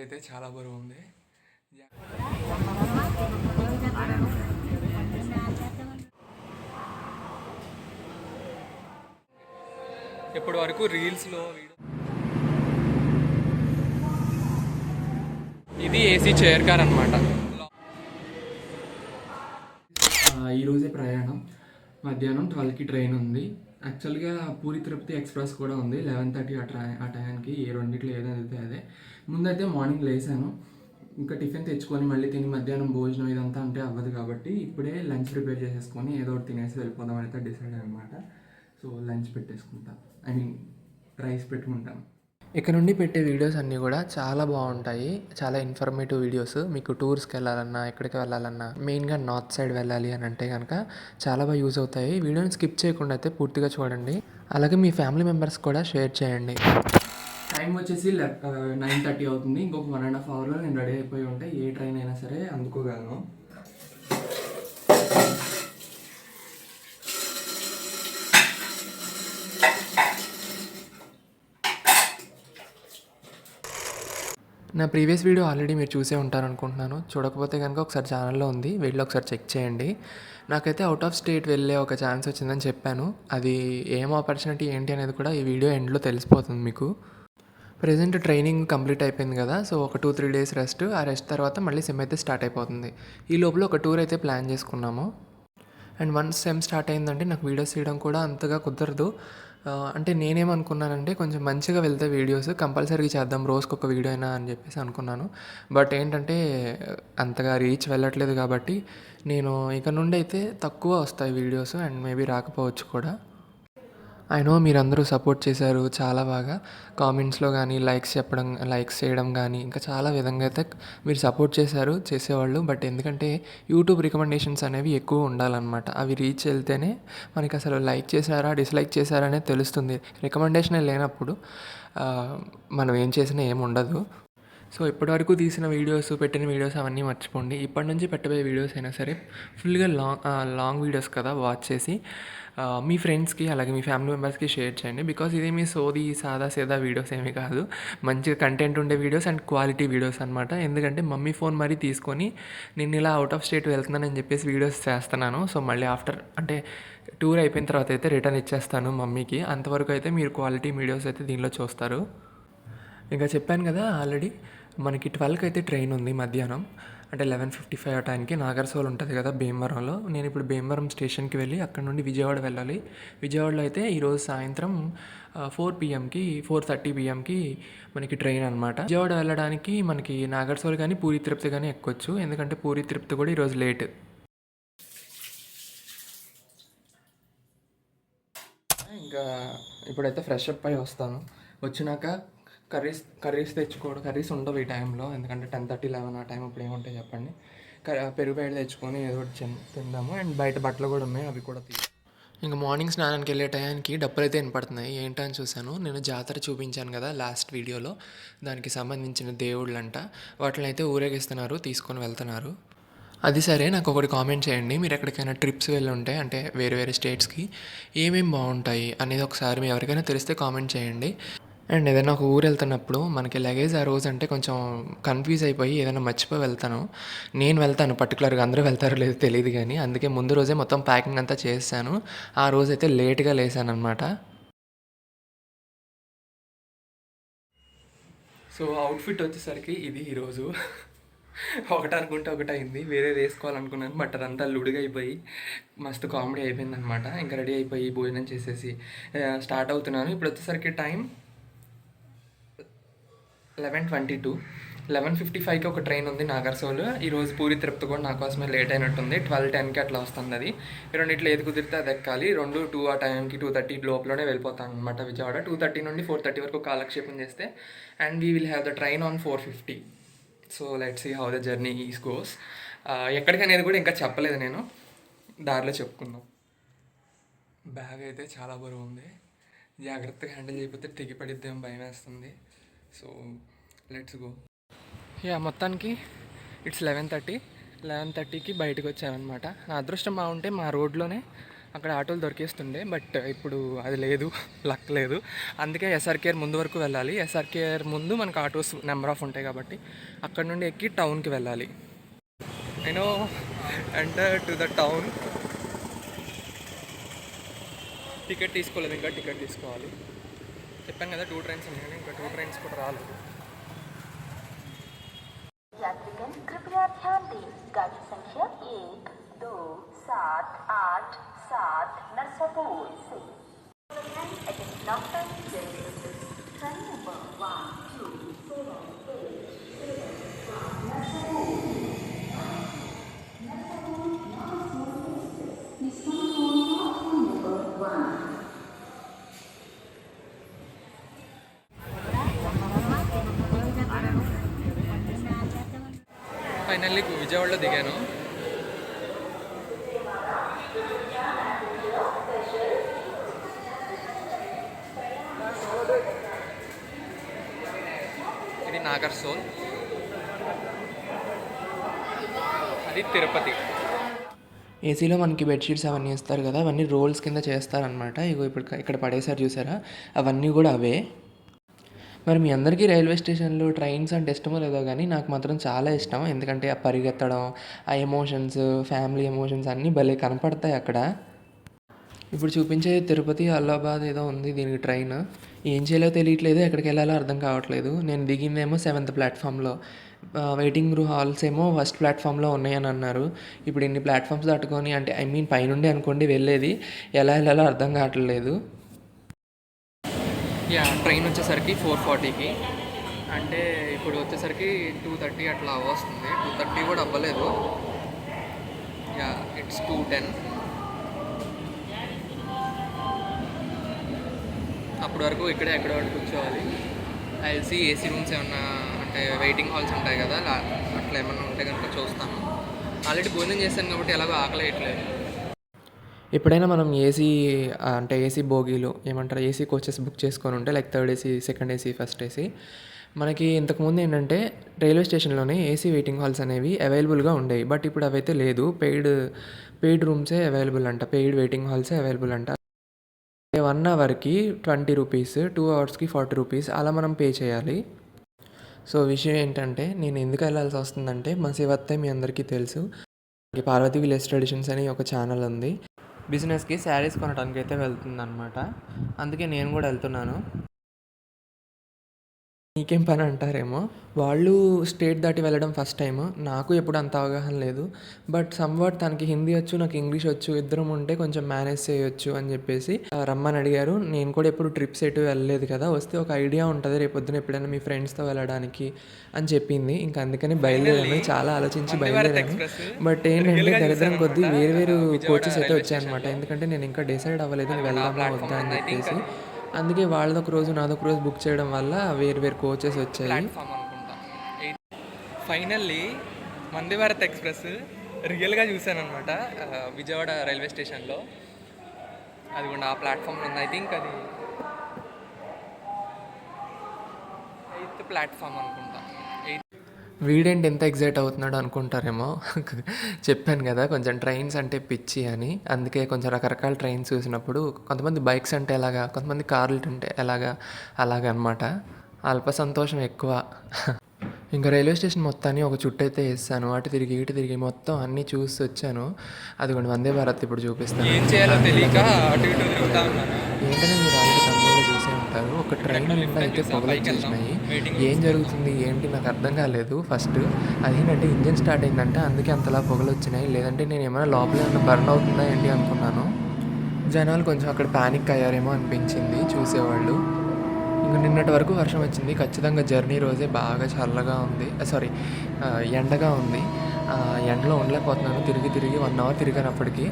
అయితే చాలా బరువు ఉంది ఇప్పటి వరకు రీల్స్లో ఇది ఏసీ చైర్ కార్ అనమాట ఈరోజే ప్రయాణం. మధ్యాహ్నం ట్వెల్వ్కి ట్రైన్ ఉంది. యాక్చువల్గా పూరి తిరుపతి ఎక్స్ప్రెస్ కూడా ఉంది. లెవెన్ థర్టీ ఆ ట్రై ఆ టైంకి ఏ రెండింటిలో ఏదైతే అదే. ముందైతే మార్నింగ్ లేసాను. ఇంకా టిఫిన్ తెచ్చుకొని మళ్ళీ తిని మధ్యాహ్నం భోజనం ఇదంతా అంటే అవ్వదు కాబట్టి ఇప్పుడే లంచ్ ప్రిపేర్ చేసేసుకొని ఏదో ఒకటి తినేసి వెళ్ళిపోదాం అయితే డిసైడ్ అనమాట సో లంచ్ పెట్టేసుకుంటాం. ఐ మీన్ రైస్ పెట్టుకుంటాను ఇక నుండి పెట్టే వీడియోస్ అన్నీ కూడా చాలా బాగుంటాయి. చాలా ఇన్ఫర్మేటివ్ వీడియోస్ మీకు టూర్స్కి వెళ్ళాలన్నా ఎక్కడికి వెళ్ళాలన్నా మెయిన్గా నార్త్ సైడ్ వెళ్ళాలి అని అంటే కనుక చాలా బాగా యూజ్ అవుతాయి. వీడియోని స్కిప్ చేయకుండా అయితే పూర్తిగా చూడండి. అలాగే మీ ఫ్యామిలీ మెంబర్స్ కూడా షేర్ చేయండి. టైం వచ్చేసి నైన్ థర్టీ అవుతుంది. ఇంకొక వన్ అండ్ హాఫ్ అవర్లో నేను రెడీ అయిపోయి ఉంటే ఏ ట్రైన్ అయినా సరే అందుకోగలను. నా ప్రీవియస్ వీడియో ఆల్రెడీ మీరు చూసే ఉంటారు అనుకుంటున్నాను చూడకపోతే కనుక ఒకసారి ఛానల్లో ఉంది. వెళ్ళి ఒకసారి చెక్ చేయండి. నాకైతే అవుట్ ఆఫ్ స్టేట్ వెళ్ళే ఒక ఛాన్స్ వచ్చిందని చెప్పాను. అది ఏం ఆపర్చునిటీ ఏంటి అనేది కూడా ఈ వీడియో ఎండ్లో తెలిసిపోతుంది మీకు. ప్రజెంట్ ట్రైనింగ్ కంప్లీట్ అయిపోయింది కదా సో ఒక టూ త్రీ డేస్ రెస్ట్ ఆ రెస్ట్ తర్వాత మళ్ళీ సిమ్ అయితే స్టార్ట్ అయిపోతుంది. ఈ లోపల ఒక టూర్ అయితే ప్లాన్ చేసుకున్నాము. అండ్ వన్స్ సెమ్ స్టార్ట్ అయిందంటే నాకు వీడియోస్ తీయడం కూడా అంతగా కుదరదు. అంటే నేనేమనుకున్నానంటే కొంచెం మంచిగా వెళ్తే వీడియోస్ కంపల్సరీగా చేద్దాం రోజుకి ఒక వీడియో అయినా అని చెప్పేసి అనుకున్నాను. బట్ ఏంటంటే అంతగా రీచ్ వెళ్ళట్లేదు కాబట్టి నేను ఇక నుండి అయితే తక్కువ వస్తాయి వీడియోస్ అండ్ మేబీ రాకపోవచ్చు కూడా. ఐ నో మీరందరూ సపోర్ట్ చేశారు చాలా బాగా. కామెంట్స్లో కానీ లైక్స్ చెప్పడం లైక్స్ చేయడం కానీ ఇంకా చాలా విధంగా అయితే మీరు సపోర్ట్ చేశారు చేసేవాళ్ళు. బట్ ఎందుకంటే యూట్యూబ్ రికమెండేషన్స్ అనేవి ఎక్కువ ఉండాలన్నమాట. అవి రీచ్ వెళ్తేనే మనకి అసలు లైక్ చేశారా డిస్లైక్ చేశారా అనేది తెలుస్తుంది. రికమెండేషన్ లేనప్పుడు మనం ఏం చేసినా ఏం ఉండదు. సో ఇప్పటివరకు తీసిన వీడియోస్ పెట్టిన వీడియోస్ అవన్నీ మర్చిపోండి. ఇప్పటి నుంచి పెట్టబోయే వీడియోస్ అయినా సరే ఫుల్గా లాంగ్ లాంగ్ వీడియోస్ కదా వాచ్ చేసి మీ ఫ్రెండ్స్కి అలాగే మీ ఫ్యామిలీ మెంబర్స్కి షేర్ చేయండి. బికాస్ ఇదేమి సోది సాదా సేదా వీడియోస్ ఏమీ కాదు. మంచిగా కంటెంట్ ఉండే వీడియోస్ అండ్ క్వాలిటీ వీడియోస్ అనమాట ఎందుకంటే మమ్మీ ఫోన్ మరీ తీసుకొని నేను ఇలా అవుట్ ఆఫ్ స్టేట్ వెళ్తున్నానని చెప్పేసి వీడియోస్ చేస్తున్నాను. సో మళ్ళీ ఆఫ్టర్ అంటే టూర్ అయిపోయిన తర్వాత అయితే రిటర్న్ ఇచ్చేస్తాను మమ్మీకి. అంతవరకు అయితే మీరు క్వాలిటీ వీడియోస్ అయితే దీనిలో చూస్తారు. ఇంకా చెప్పాను కదా ఆల్రెడీ మనకి ట్వెల్వ్కి అయితే ట్రైన్ ఉంది మధ్యాహ్నం. అంటే లెవెన్ ఫిఫ్టీ ఫైవ్ టైంకి నాగర్సోల్ ఉంటుంది కదా భీమవరంలో. నేను ఇప్పుడు భీమవరం స్టేషన్కి వెళ్ళి అక్కడ నుండి విజయవాడ వెళ్ళాలి. విజయవాడలో అయితే ఈరోజు సాయంత్రం ఫోర్ పిఎంకి ఫోర్ థర్టీ పిఎంకి మనకి ట్రైన్ అనమాట విజయవాడ వెళ్ళడానికి మనకి నాగర్సోల్ కానీ పూరి తిరుపతి కానీ ఎక్కొచ్చు. ఎందుకంటే పూరి తిరుపతి కూడా ఈరోజు లేట్. ఇంకా ఇప్పుడైతే ఫ్రెష్ అప్ అయి వస్తాను. వచ్చినాక కర్రీస్ కర్రీస్ తెచ్చుకోవడం కర్రీస్ ఉండవు ఈ టైంలో. ఎందుకంటే టెన్ థర్టీ లెవెన్ ఆ టైం అప్పుడు ఏముంటాయి చెప్పండి. పెరుగు బయట తెచ్చుకొని ఏదో ఒకటి తిందాము. అండ్ బయట బట్టలు కూడా ఉన్నాయి అవి కూడా తీ ఇంకా మార్నింగ్ స్నానానికి వెళ్ళే టయానికి డబ్బులు అయితే వినపడుతున్నాయి. ఏంటని చూశాను? నేను జాతర చూపించాను కదా లాస్ట్ వీడియోలో. దానికి సంబంధించిన దేవుళ్ళంట. వాటిని అయితే ఊరేగిస్తున్నారు తీసుకొని వెళ్తున్నారు. అది సరే నాకు ఒకటి కామెంట్ చేయండి. మీరు ఎక్కడికైనా ట్రిప్స్ వెళ్ళి ఉంటే అంటే వేరే వేరే స్టేట్స్కి ఏమేమి బాగుంటాయి అనేది ఒకసారి మీ ఎవరికైనా తెలిస్తే కామెంట్ చేయండి. అండ్ ఏదైనా ఒక ఊరు వెళ్తున్నప్పుడు మనకి లగేజ్ ఆ రోజు అంటే కొంచెం కన్ఫ్యూజ్ అయిపోయి ఏదైనా మర్చిపోయి వెళ్తాను. నేను వెళ్తాను పర్టికులర్గా అందరూ వెళ్తారో లేదో తెలియదు కానీ అందుకే ముందు రోజే మొత్తం ప్యాకింగ్ అంతా చేశాను ఆ రోజు అయితే లేట్గా లేసాను అనమాట సో అవుట్ఫిట్ వచ్చేసరికి ఇది ఈరోజు ఒకటి అనుకుంటే ఒకటి అయింది. వేరే వేసుకోవాలనుకున్నాను. బట్ అదంతా లుడిగా అయిపోయి మస్తు కామెడీ అయిపోయింది అనమాట ఇంకా రెడీ అయిపోయి భోజనం చేసేసి స్టార్ట్ అవుతున్నాను. ఇప్పుడు వచ్చేసరికి time eleven twenty two. Eleven fifty ఫైవ్కి ఒక ట్రైన్ ఉంది నాగర్సోల్. ఈరోజు పూరి తిరుపతి కూడా నా కోసమే లేట్ అయినట్టుంది. ట్వెల్వ్ టెన్కి అట్లా వస్తుంది అది రెండిట్లో ఏది కుదిరితే అది ఎక్కాలి. రెండు టూ ఆ టైంకి టూ థర్టీ లోపలనే వెళ్ళిపోతాను అనమాట విజయవాడ. టూ థర్టీ నుండి ఫోర్ థర్టీ వరకు కాలక్షేపం చేస్తే and we will have the train on four fifty so let see how the journey is goes ఎక్కడికనేది కూడా ఇంకా చెప్పలేదు నేను. దారిలో చెప్పుకుందాం. బ్యాగ్ అయితే చాలా బరువు ఉంది. జాగ్రత్తగా హ్యాండిల్ చేయకపోతే తెగిపడిద్దేమో భయం వేస్తుంది సో లెట్స్ గో యా మొత్తానికి ఇట్స్ లెవెన్ థర్టీ లెవెన్ థర్టీకి బయటకు వచ్చానమాట నా అదృష్టం బాగుంటే మా రోడ్లోనే అక్కడ ఆటోలు దొరికేస్తుండే బట్ ఇప్పుడు అది లేదు లక్ లేదు. అందుకే ఎస్ఆర్కేఆర్ ముందు వరకు వెళ్ళాలి. ఎస్ఆర్కేఆర్ ముందు మనకు ఆటోస్ నెంబర్ ఆఫ్ ఉంటాయి కాబట్టి అక్కడ నుండి ఎక్కి టౌన్కి వెళ్ళాలి. నేను enter to the town ticket తీసుకోలేదు ఇంకా టికెట్ తీసుకోవాలి. చెప్పాను కదా టూ ట్రైన్స్ ఉన్నాయి ఇంకా టూ ట్రైన్స్ కూడా రాలేదు यात्रीगण कृपया ध्यान दें गाड़ी संख्या एक दो सात आठ सात नरसापुर से ఫైనల్లీ విజయవాడలో దిగాను. ఇది నాగర్సోల్ అది తిరుపతి. ఏసీలో మనకి బెడ్షీట్స్ అవన్నీ ఇస్తారు కదా అవన్నీ రోల్స్ కింద చేస్తారనమాట ఇగో ఇప్పుడు ఇక్కడ పడేసారు చూసారా? అవన్నీ కూడా అవే. మరి మీ అందరికీ రైల్వే స్టేషన్లో ట్రైన్స్ అంటే ఇష్టమో లేదో కానీ నాకు మాత్రం చాలా ఇష్టం. ఎందుకంటే ఆ పరిగెత్తడం ఆ ఎమోషన్స్ ఫ్యామిలీ ఎమోషన్స్ అన్నీ భలే కనపడతాయి అక్కడ. ఇప్పుడు చూపించే తిరుపతి అల్లాబాద్ ఏదో ఉంది దీనికి ట్రైన్. ఏం చేయాలో తెలియట్లేదు ఎక్కడికి వెళ్ళాలో అర్థం కావట్లేదు. నేను దిగిందేమో సెవెంత్ ప్లాట్ఫామ్లో. వెయిటింగ్ రూమ్ హాల్స్ ఏమో ఫస్ట్ ప్లాట్ఫామ్లో ఉన్నాయని అన్నారు. ఇప్పుడు ఇన్ని ప్లాట్ఫామ్స్ దాటుకొని అంటే ఐ మీన్ పైనుండి అనుకోండి వెళ్ళేది ఎలా వెళ్ళాలో అర్థం కావట్లేదు. యా ట్రైన్ వచ్చేసరికి ఫోర్ ఫార్టీకి. అంటే ఇప్పుడు వచ్చేసరికి టూ థర్టీ అట్లా వస్తుంది. టూ థర్టీ కూడా అవ్వలేదు. యా ఇట్స్ టూ టెన్ అప్పటి వరకు ఇక్కడే ఎక్కడ వరకు కూర్చోవాలి. ఐఎల్సీ ఏసీ రూమ్స్ ఏమన్నా అంటే వెయిటింగ్ హాల్స్ ఉంటాయి కదా అట్లా ఏమన్నా ఉంటే కనుక చూస్తాను. ఆల్రెడీ భోజనం చేశాను కాబట్టి ఎలాగో ఆకలి వేయట్లేదు ఎప్పుడైనా మనం ఏసీ అంటే ఏసీ బోగీలు ఏమంటారు ఏసీ కోచెస్ బుక్ చేసుకొని ఉంటే like third AC second AC first AC మనకి ఇంతకుముందు ఏంటంటే రైల్వే స్టేషన్లోనే ఏసీ వెయిటింగ్ హాల్స్ అనేవి అవైలబుల్గా ఉండేవి. బట్ ఇప్పుడు అవైతే లేదు. పెయిడ్ పెయిడ్ రూమ్సే అవైలబుల్ అంట. పెయిడ్ వెయిటింగ్ హాల్సే అవైలబుల్ అంట. వన్ అవర్కి ట్వంటీ రూపీస్ టూ అవర్స్కి ఫార్టీ రూపీస్ అలా మనం పే చేయాలి. సో విషయం ఏంటంటే నేను ఎందుకు వెళ్ళాల్సి వస్తుందంటే మా శివత్తే మీ అందరికీ తెలుసు. పార్వతి విలేజ్ ట్రెడిషన్స్ అని ఒక ఛానల్ ఉంది. బిజినెస్కి శారీస్ కొనడానికి అయితే వెళ్తుంది అనమాట అందుకే నేను కూడా వెళ్తున్నాను. నీకేం పని అంటారేమో? వాళ్ళు స్టేట్ దాటి వెళ్ళడం ఫస్ట్ టైం నాకు ఎప్పుడు అంత అవగాహన లేదు. బట్ సమ్వాట్ తనకి హిందీ వచ్చు నాకు ఇంగ్లీష్ వచ్చు ఇద్దరం ఉంటే కొంచెం మేనేజ్ చేయొచ్చు అని చెప్పేసి రమ్మని అడిగారు. నేను కూడా ఎప్పుడు ట్రిప్స్ ఎటు వెళ్ళలేదు కదా. వస్తే ఒక ఐడియా ఉంటుంది రేపు పొద్దున ఎప్పుడైనా మీ ఫ్రెండ్స్తో వెళ్ళడానికి అని చెప్పింది. ఇంకా అందుకని బయలుదేరాను. చాలా ఆలోచించి బయలుదేరాను. బట్ ఏంటంటే దరిద్రం కొద్దీ వేరు వేరు కోచెస్ అయితే వచ్చాయన్నమాట. ఎందుకంటే నేను ఇంకా డిసైడ్ అవ్వలేదు వెళ్దామా వద్దా అని చెప్పేసి. అందుకే వాళ్ళది ఒక రోజు నాదొక రోజు బుక్ చేయడం వల్ల వేరు వేరు కోచెస్ వచ్చాయి. ఫైనల్లీ వందే భారత్ ఎక్స్ప్రెస్ రియల్గా చూశాను అనమాట విజయవాడ రైల్వే స్టేషన్లో. అది కూడా ఆ ప్లాట్ఫామ్లో ఉంది. ఐ థింక్ అది ఎయిత్ ప్లాట్ఫామ్ అనుకుంటా. వీడేంటి ఎంత ఎగ్జైట్ అవుతున్నాడు అనుకుంటారేమో. చెప్పాను కదా కొంచెం ట్రైన్స్ అంటే పిచ్చి అని. అందుకే కొంచెం రకరకాల ట్రైన్స్ చూసినప్పుడు కొంతమంది బైక్స్ అంటే ఎలాగా కొంతమంది కార్లు అంటే ఎలాగా అలాగా అనమాట అల్ప సంతోషం ఎక్కువ. ఇంకా రైల్వే స్టేషన్ మొత్తాన్ని ఒక చుట్టూ అయితే వేస్తాను. అటు తిరిగి ఇటు తిరిగి మొత్తం అన్నీ చూసి వచ్చాను. అదిగోండి వందే భారత్ ఇప్పుడు చూపిస్తాను. ఏం చేయాలో తెలియక అటు ఇటు తిరుగుతా ఉన్నాను. ఏంటనే మీరు ఆల్రెడీ ఉంటారు ఒక ట్రైన్ నిండా అయితే పొగలు వచ్చేసినాయి. ఏం జరుగుతుంది ఏంటి నాకు అర్థం కాలేదు. ఫస్ట్ అదేంటంటే ఇంజిన్ స్టార్ట్ అయిందంటే అందుకే అంతలా పొగలు వచ్చినాయి. లేదంటే నేను ఏమైనా లోపల ఏమైనా బర్న్ అవుతుందా ఏంటి అనుకున్నాను. జనాలు కొంచెం అక్కడ ప్యానిక్ అయ్యారేమో అనిపించింది. చూసేవాళ్ళు. ఇంక నిన్నటి వరకు వర్షం వచ్చింది. ఖచ్చితంగా జర్నీ రోజే బాగా చల్లగా ఉంది. సారీ ఎండగా ఉంది. ఎండలో ఉండలేకపోతున్నాను. తిరిగి తిరిగి వన్ అవర్ తిరిగినప్పటికీ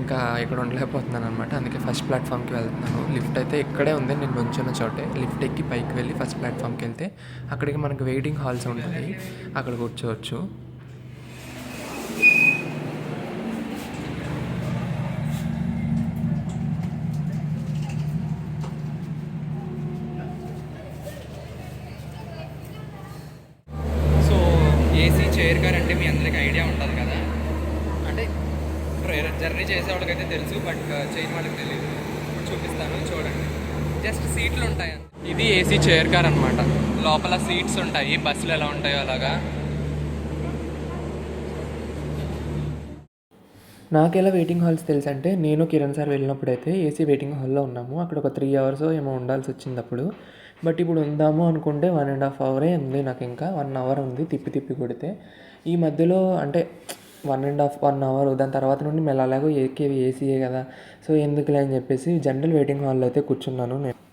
ఇంకా ఇక్కడ ఉండలేకపోతున్నాను అనమాట అందుకే ఫస్ట్ ప్లాట్ఫామ్కి వెళ్తున్నాను. లిఫ్ట్ అయితే ఇక్కడే ఉంది. నేను నుంచున్న చోటే. లిఫ్ట్ ఎక్కి పైకి వెళ్ళి ఫస్ట్ ప్లాట్ఫామ్కి వెళ్తే అక్కడికి మనకి వెయిటింగ్ హాల్స్ ఉంటాయి. అక్కడ కూర్చోవచ్చు సో ఏసీ చైర్ కార్ అంటే మీ అందరికి ఐడియా ఉంటుంది కదా. అంటే జర్నీ చేసే వాళ్ళకైతే తెలుసు బట్ చేయని వాళ్ళకి తెలియదు చూపిస్తాను చూడండి. జస్ట్ సీట్లు ఉంటాయి ఇది ఏసీ చైర్ కార్ అనమాట లోపల సీట్స్ ఉంటాయి బస్సులు ఎలా ఉంటాయో అలాగా. నాకు ఎలా వెయిటింగ్ హాల్స్ తెలుసు అంటే నేను కిరణ్ సార్ వెళ్ళినప్పుడు అయితే ఏసీ వెయిటింగ్ హాల్లో ఉన్నాము. అక్కడ ఒక త్రీ అవర్స్ ఏమో ఉండాల్సి వచ్చింది అప్పుడు. బట్ ఇప్పుడు ఉందాము అనుకుంటే వన్ అండ్ హాఫ్ అవరే ఉంది నాకు ఇంకా. వన్ అవర్ ఉంది తిప్పి తిప్పి కొడితే. ఈ మధ్యలో అంటే one and half one hour దాని తర్వాత నుండి మెల్ల అలాగో ఎక్కేది ఏసీయే కదా. సో ఎందుకులే అని చెప్పేసి జనరల్ వెయిటింగ్ హాల్లో అయితే కూర్చున్నాను నేను.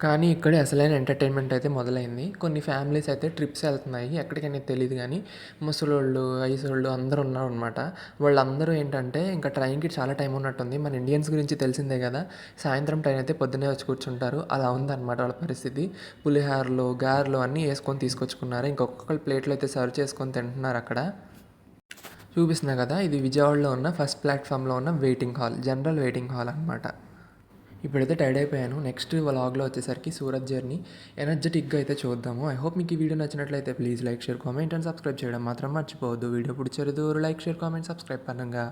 కానీ ఇక్కడే అసలైన ఎంటర్టైన్మెంట్ అయితే మొదలైంది. కొన్ని ఫ్యామిలీస్ అయితే ట్రిప్స్ వెళ్తున్నాయి. ఎక్కడికైనా తెలియదు కానీ ముసలోళ్ళు వయసోళ్ళు అందరూ ఉన్నారు అనమాట వాళ్ళందరూ ఏంటంటే ఇంకా ట్రైన్కి చాలా టైం ఉన్నట్టుంది. మన ఇండియన్స్ గురించి తెలిసిందే కదా. సాయంత్రం ట్రైన్ అయితే పొద్దున్నే వచ్చి కూర్చుంటారు. అలా ఉందన్నమాట వాళ్ళ పరిస్థితి. పులిహారలు గారెలు అన్నీ వేసుకొని తీసుకొచ్చుకున్నారు. ఇంకొకళ్ళు ప్లేట్లో అయితే సర్వ్ చేసుకొని తింటున్నారు అక్కడ. చూపిస్తున్నా కదా ఇది విజయవాడలో ఉన్న ఫస్ట్ ప్లాట్ఫామ్లో ఉన్న waiting hall general waiting hall అనమాట ఇప్పుడైతే టైర్డ్ అయిపోయాను. నెక్స్ట్ వ్లాగ్లో వచ్చేసరికి సూరత్ జర్నీ ఎనర్జెటిక్గా అయితే చూద్దాము. ఐ హోప్ మీకు ఈ వీడియో నచ్చినట్లయితే please like share comment and subscribe చేయడం మాత్రం మర్చిపోవద్దు. వీడియో పిడిచేది లైక్ షేర్ కామెంట్ సబ్స్క్రైబ్ పరంగా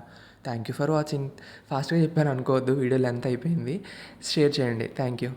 థ్యాంక్ యూ ఫర్ వాచింగ్ ఫాస్ట్గా చెప్పాను అనుకోవద్దు. వీడియో లెంత్ అయిపోయింది. షేర్ చేయండి. Thank you